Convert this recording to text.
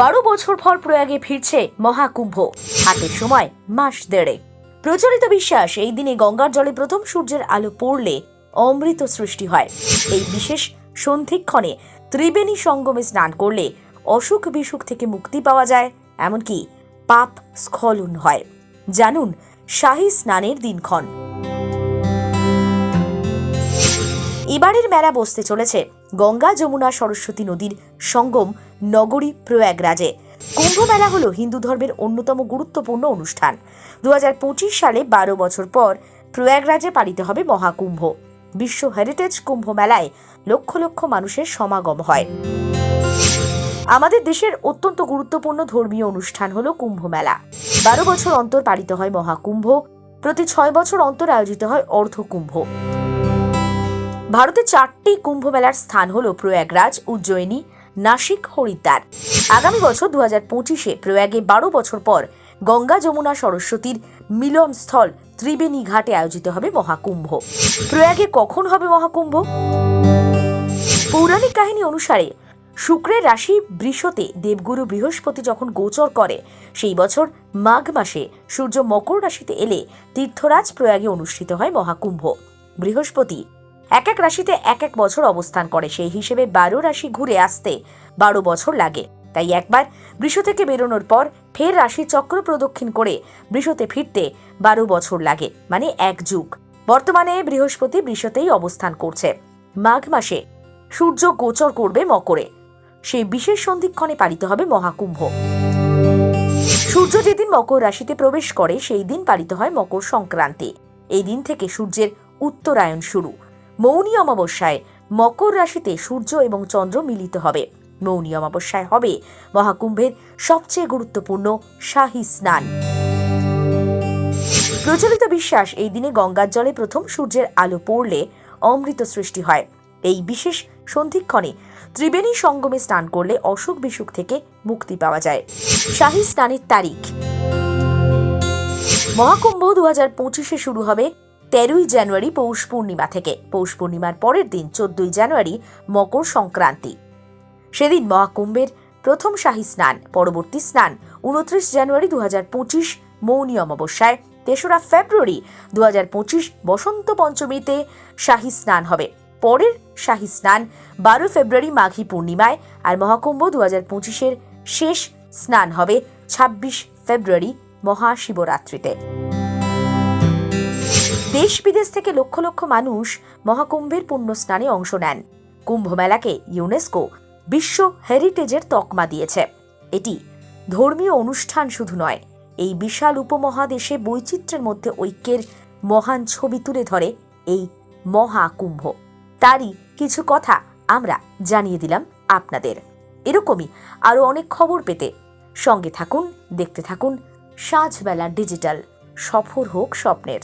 বারো বছর পর প্রয়াগে ফিরছে মহাকুম্ভ। হাতে সময় মাস দেড়েক। প্রচলিত বিশ্বাস, এই দিনে গঙ্গার জলে প্রথম সূর্যের আলো পড়লে অমৃত সৃষ্টি হয়। এই বিশেষ সন্ধিক্ষণে ত্রিবেণী সঙ্গমে স্নান করলে অসুখ বিসুখ থেকে মুক্তি পাওয়া যায়, এমনকি পাপ স্খলন হয়। জানুন শাহী স্নানের দিনক্ষণ। এবারের মেলা বসতে চলেছে গঙ্গা যমুনা সরস্বতী নদীর সঙ্গম নগরী প্রয়াগরাজে। কুম্ভ মেলা হল হিন্দু ধর্মের অন্যতম গুরুত্বপূর্ণ অনুষ্ঠান। দু হাজার পঁচিশ সালে বারো বছর পর প্রয়াগরাজে পালিত হবে মহাকুম্ভ। বিশ্ব হেরিটেজ কুম্ভ মেলায় লক্ষ লক্ষ মানুষের সমাগম হয়। আমাদের দেশের অত্যন্ত গুরুত্বপূর্ণ ধর্মীয় অনুষ্ঠান হলো কুম্ভ মেলা বারো বছর অন্তর পালিত হয় মহাকুম্ভ। প্রতি ছয় বছর অন্তর আয়োজিত হয় অর্ধকুম্ভ। ভারতে চারটি কুম্ভ মেলার স্থান হল প্রয়াগরাজ, উজ্জয়িনী নাসিক হরিদ্বার। আগামী বছর দু হাজার পঁচিশে, প্রয়াগে বারো বছর পর গঙ্গা যমুনা সরস্বতীর মিলনস্থল ত্রিবেণী ঘাটে আয়োজিত হবে মহাকুম্ভ। প্রয়াগে কখন হবে মহাকুম্ভ? পৌরাণিক কাহিনী অনুসারে শুক্রের রাশি বৃষতে দেবগুরু বৃহস্পতি যখন গোচর করে, সেই বছর মাঘ মাসে সূর্য মকর রাশিতে এলে তীর্থরাজ প্রয়াগে অনুষ্ঠিত হয় মহাকুম্ভ। বৃহস্পতি এক এক রাশিতে এক এক বছর অবস্থান করে। সেই হিসেবে বারো রাশি ঘুরে আসতে বারো বছর লাগে। তাই একবার বৃষ থেকে বেরোনোর পর ফের রাশি চক্র প্রদক্ষিণ করে বৃষতে ফিরতে বারো বছর লাগে। মানে এক যুগ। বর্তমানে বৃহস্পতি বৃষতেই অবস্থান করছে। মাঘ মাসে সূর্য গোচর করবে মকরে। সেই বিশেষ সন্ধিক্ষণে পালিত হবে মহাকুম্ভ। সূর্য যেদিন মকর রাশিতে প্রবেশ করে, সেই দিন পালিত হয় মকর সংক্রান্তি। এই দিন থেকে সূর্যের উত্তরায়ণ শুরু। মৌনী অমাবস্যায় মকর রাশিতে সূর্য এবং চন্দ্র মিলিত হবে। মৌনী অমাবস্যায় হবে মহাকুম্ভের সবচেয়ে গুরুত্বপূর্ণ শাহী স্নান। প্রচলিত বিশ্বাস, এই দিনে গঙ্গার জলে প্রথম সূর্যের আলো পড়লে অমৃত সৃষ্টি হয়। এই বিশেষ সন্ধিক্ষণে ত্রিবেণী সঙ্গমে স্নান করলে অসুখ বিসুখ থেকে মুক্তি পাওয়া যায়। শাহী স্নানের তারিখ। মহাকুম্ভ দু হাজার পঁচিশে শুরু হবে তেরোই জানুয়ারি পৌষ পূর্ণিমা থেকে। পৌষ পূর্ণিমার পরের দিন চোদ্দই জানুয়ারি মকর সংক্রান্তি। সেদিন মহাকুম্ভের প্রথম শাহী স্নান, পরবর্তী স্নান, উনত্রিশ জানুয়ারি দু হাজার পঁচিশ মৌনী অমাবস্যায়, তেসরা ফেব্রুয়ারি দু হাজার পঁচিশ বসন্ত পঞ্চমীতে শাহী স্নান হবে। পরের শাহী স্নান বারো ফেব্রুয়ারি মাঘী পূর্ণিমায় আর মহাকুম্ভ দু হাজার পঁচিশের শেষ স্নান হবে ছাব্বিশ ফেব্রুয়ারি মহাশিবরাত্রিতে। দেশ বিদেশ থেকে লক্ষ লক্ষ মানুষ মহাকুম্ভের পুণ্য স্নানে অংশ নেন। কুম্ভ মেলাকে ইউনেস্কো বিশ্ব হেরিটেজের তকমা দিয়েছে। এটি ধর্মীয় অনুষ্ঠান শুধু নয়, এই বিশাল উপমহাদেশে বৈচিত্র্যের মধ্যে ঐক্যের মহান ছবি তুলে ধরে এই মহাকুম্ভ। তারই কিছু কথা আমরা জানিয়ে দিলাম আপনাদের। এরকমই আরও অনেক খবর পেতে সঙ্গে থাকুন, দেখতে থাকুন সাঁঝবেলা ডিজিটাল। সফর হোক স্বপ্নের।